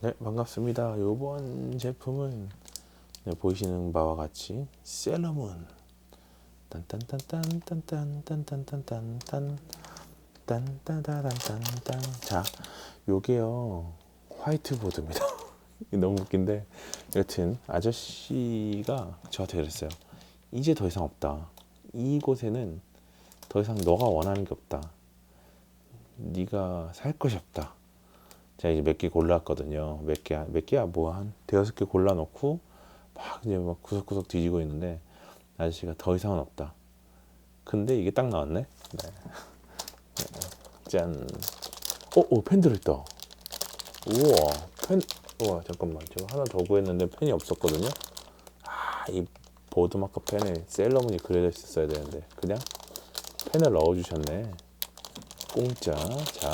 네, 반갑습니다. 이번 제품은 네, 보이시는 바와 같이 셀러문 딴딴딴딴딴딴딴딴딴딴 딴딴따란딴딴 자, 요게요 화이트보드입니다. 너무 웃긴데 여튼 아저씨가 저한테 그랬어요. 이제 더 이상 없다. 이곳에는 더 이상 너가 원하는 게 없다. 네가 살 것이 없다. 제가 이제 몇 개 골랐거든요. 몇 개, 몇 개야, 뭐 한 대여섯 개 골라놓고 막 이제 막 구석구석 뒤지고 있는데 아저씨가 더 이상은 없다. 근데 이게 딱 나왔네. 네. 짠. 어, 어, 펜 들어있다. 우와, 펜. 우와, 잠깐만. 저 하나 더 구했는데 펜이 없었거든요. 아, 이 보드 마커 펜에 셀러문이 그려져 있었어야 되는데 그냥 펜을 넣어주셨네. 공짜. 자,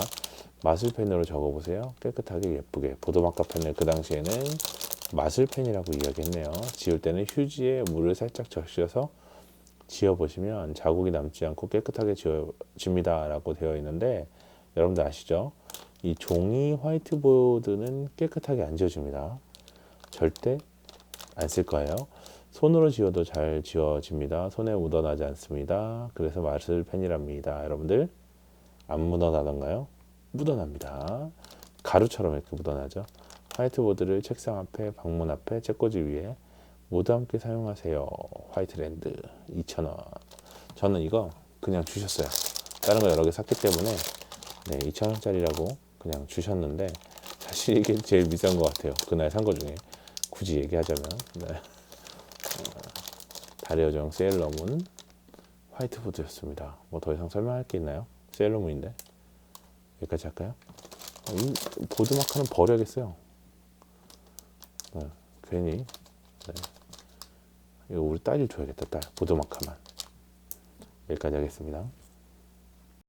마술펜으로 적어보세요. 깨끗하게 예쁘게. 보도마카 펜을 그 당시에는 마술펜이라고 이야기했네요. 지울 때는 휴지에 물을 살짝 적셔서 지워보시면 자국이 남지 않고 깨끗하게 지워집니다. 라고 되어 있는데 여러분들 아시죠? 이 종이 화이트보드는 깨끗하게 안 지워집니다. 절대 안 쓸 거예요. 손으로 지워도 잘 지워집니다. 손에 묻어나지 않습니다. 그래서 마술펜이랍니다. 여러분들 안 묻어나던가요? 묻어납니다. 가루처럼 이렇게 묻어나죠. 화이트보드를 책상 앞에, 방문 앞에, 책꽂이 위에 모두 함께 사용하세요. 화이트랜드 2,000원. 저는 이거 그냥 주셨어요. 다른 거 여러 개 샀기 때문에 네, 2,000원짜리라고 그냥 주셨는데 사실 이게 제일 비싼 것 같아요. 그날 산 거 중에 굳이 얘기하자면 네. 요정 세일러문 화이트보드였습니다. 뭐 더 이상 설명할 게 있나요? 세일러문인데 여기까지 할까요? 아, 이 보드 마커는 버려야겠어요. 네, 괜히 네. 이거 우리 딸이 줘야겠다. 딸 보드 마커만 여기까지 하겠습니다.